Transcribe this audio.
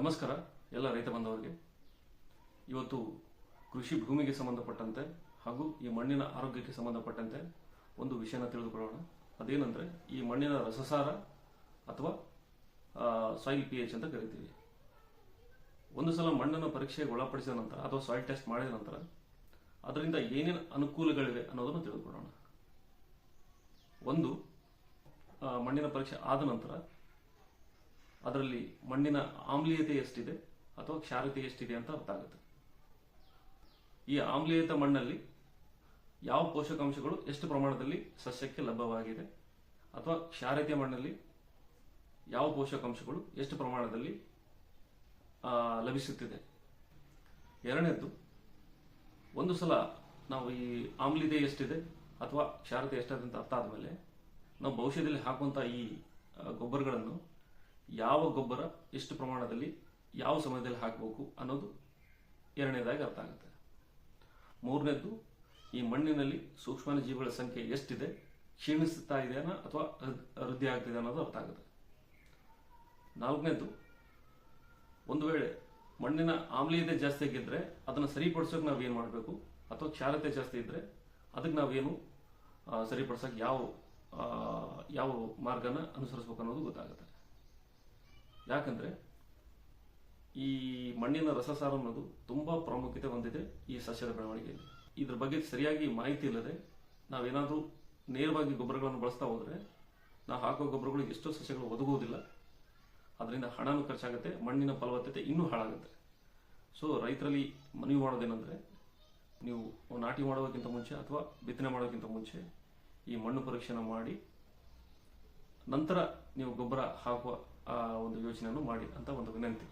ನಮಸ್ಕಾರ, ಎಲ್ಲ ರೈತ ಬಂದವರಿಗೆ ಇವತ್ತು ಕೃಷಿ ಭೂಮಿಗೆ ಸಂಬಂಧಪಟ್ಟಂತೆ ಹಾಗೂ ಈ ಮಣ್ಣಿನ ಆರೋಗ್ಯಕ್ಕೆ ಸಂಬಂಧಪಟ್ಟಂತೆ ಒಂದು ವಿಷಯನ ತಿಳಿದುಕೊಳ್ಳೋಣ. ಅದೇನೆಂದರೆ, ಈ ಮಣ್ಣಿನ ರಸಸಾರ ಅಥವಾ ಸಾಯಿಲ್ ಪಿ ಎಚ್ ಅಂತ ಕರಿತೀವಿ. ಒಂದು ಸಲ ಮಣ್ಣನ್ನು ಪರೀಕ್ಷೆಗೆ ಒಳಪಡಿಸಿದ ನಂತರ ಅಥವಾ ಸಾಯಿಲ್ ಟೆಸ್ಟ್ ಮಾಡಿದ ನಂತರ ಅದರಿಂದ ಏನೇನು ಅನುಕೂಲಗಳಿವೆ ಅನ್ನೋದನ್ನು ತಿಳಿದುಕೊಳ್ಳೋಣ. ಒಂದು ಮಣ್ಣಿನ ಪರೀಕ್ಷೆ ಆದ ನಂತರ ಅದರಲ್ಲಿ ಮಣ್ಣಿನ ಆಮ್ಲೀಯತೆ ಎಷ್ಟಿದೆ ಅಥವಾ ಕ್ಷಾರತೆ ಎಷ್ಟಿದೆ ಅಂತ ಅರ್ಥ ಆಗುತ್ತೆ ಈ ಆಮ್ಲೀಯತ ಮಣ್ಣಲ್ಲಿ ಯಾವ ಪೋಷಕಾಂಶಗಳು ಎಷ್ಟು ಪ್ರಮಾಣದಲ್ಲಿ ಸಸ್ಯಕ್ಕೆ ಲಭ್ಯವಾಗಿದೆ ಅಥವಾ ಕ್ಷಾರತೆಯ ಮಣ್ಣಲ್ಲಿ ಯಾವ ಪೋಷಕಾಂಶಗಳು ಎಷ್ಟು ಪ್ರಮಾಣದಲ್ಲಿ ಲಭಿಸುತ್ತಿದೆ. ಎರಡನೇದ್ದು, ಒಂದು ಸಲ ನಾವು ಈ ಆಮ್ಲೀಯತೆ ಎಷ್ಟಿದೆ ಅಥವಾ ಕ್ಷಾರತೆ ಎಷ್ಟಿದೆ ಅಂತ ಅರ್ಥ ಆದಮೇಲೆ ನಾವು ಭವಿಷ್ಯದಲ್ಲಿ ಹಾಕುವಂಥ ಈ ಗೊಬ್ಬರಗಳನ್ನು ಯಾವ ಗೊಬ್ಬರ ಎಷ್ಟು ಪ್ರಮಾಣದಲ್ಲಿ ಯಾವ ಸಮಯದಲ್ಲಿ ಹಾಕಬೇಕು ಅನ್ನೋದು ಎರಡನೇದಾಗಿ ಅರ್ಥ ಆಗುತ್ತೆ. ಮೂರನೇದ್ದು, ಈ ಮಣ್ಣಿನಲ್ಲಿ ಸೂಕ್ಷ್ಮನ ಜೀವಿಗಳ ಸಂಖ್ಯೆ ಎಷ್ಟಿದೆ, ಕ್ಷೀಣಿಸುತ್ತಾ ಇದೆಯಾ ಅಥವಾ ವೃದ್ಧಿ- ಆಗ್ತಿದೆ ಅನ್ನೋದು ಅರ್ಥ ಆಗುತ್ತೆ. ನಾಲ್ಕನೇದ್ದು, ಒಂದು ವೇಳೆ ಮಣ್ಣಿನ ಆಮ್ಲೀಯತೆ ಜಾಸ್ತಿ ಆಗಿದ್ರೆ ಅದನ್ನು ಸರಿಪಡಿಸೋಕೆ ನಾವು ಏನು ಮಾಡಬೇಕು? ಅಥವಾ ಕ್ಷಾರತೆ ಜಾಸ್ತಿ ಇದ್ರೆ ಅದಕ್ಕೆ ನಾವೇನು ಸರಿಪಡಿಸೋಕೆ ಯಾವ ಯಾವ ಮಾರ್ಗನ ಅನುಸರಿಸಬೇಕು ಅನ್ನೋದು ಗೊತ್ತಾಗುತ್ತೆ. ಯಾಕಂದ್ರೆ ಈ ಮಣ್ಣಿನ ರಸಸಾರ ಅನ್ನೋದು ತುಂಬಾ ಪ್ರಾಮುಖ್ಯತೆ ಹೊಂದಿದೆ ಈ ಸಸ್ಯದ ಬೆಳವಣಿಗೆಯಲ್ಲಿ. ಇದ್ರ ಬಗ್ಗೆ ಸರಿಯಾಗಿ ಮಾಹಿತಿ ಇಲ್ಲದೆ ನಾವೇನಾದರೂ ನೇರವಾಗಿ ಗೊಬ್ಬರಗಳನ್ನು ಬಳಸ್ತಾ ಹೋದ್ರೆ ನಾವು ಹಾಕೋ ಗೊಬ್ಬರಗಳು ಎಷ್ಟೋ ಸಸ್ಯಗಳು ಒದಗುವುದಿಲ್ಲ. ಅದರಿಂದ ಹಣನೂ ಖರ್ಚಾಗುತ್ತೆ, ಮಣ್ಣಿನ ಫಲವತ್ತತೆ ಇನ್ನೂ ಹಾಳಾಗುತ್ತೆ. ಸೊ ರೈತರಲ್ಲಿ ಮನವಿ ಮಾಡೋದೇನೆಂದರೆ ನೀವು ನಾಟಿ ಮಾಡೋದಕ್ಕಿಂತ ಮುಂಚೆ ಅಥವಾ ಬಿತ್ತನೆ ಮಾಡೋಕ್ಕಿಂತ ಮುಂಚೆ ಈ ಮಣ್ಣು ಪರೀಕ್ಷೆ ಮಾಡಿ ನಂತರ ನೀವು ಗೊಬ್ಬರ ಹಾಕುವ ಒಂದು ಯೋಚನೆಯನ್ನು ಮಾಡಿ ಅಂತ ಒಂದು ವಿನಂತಿ.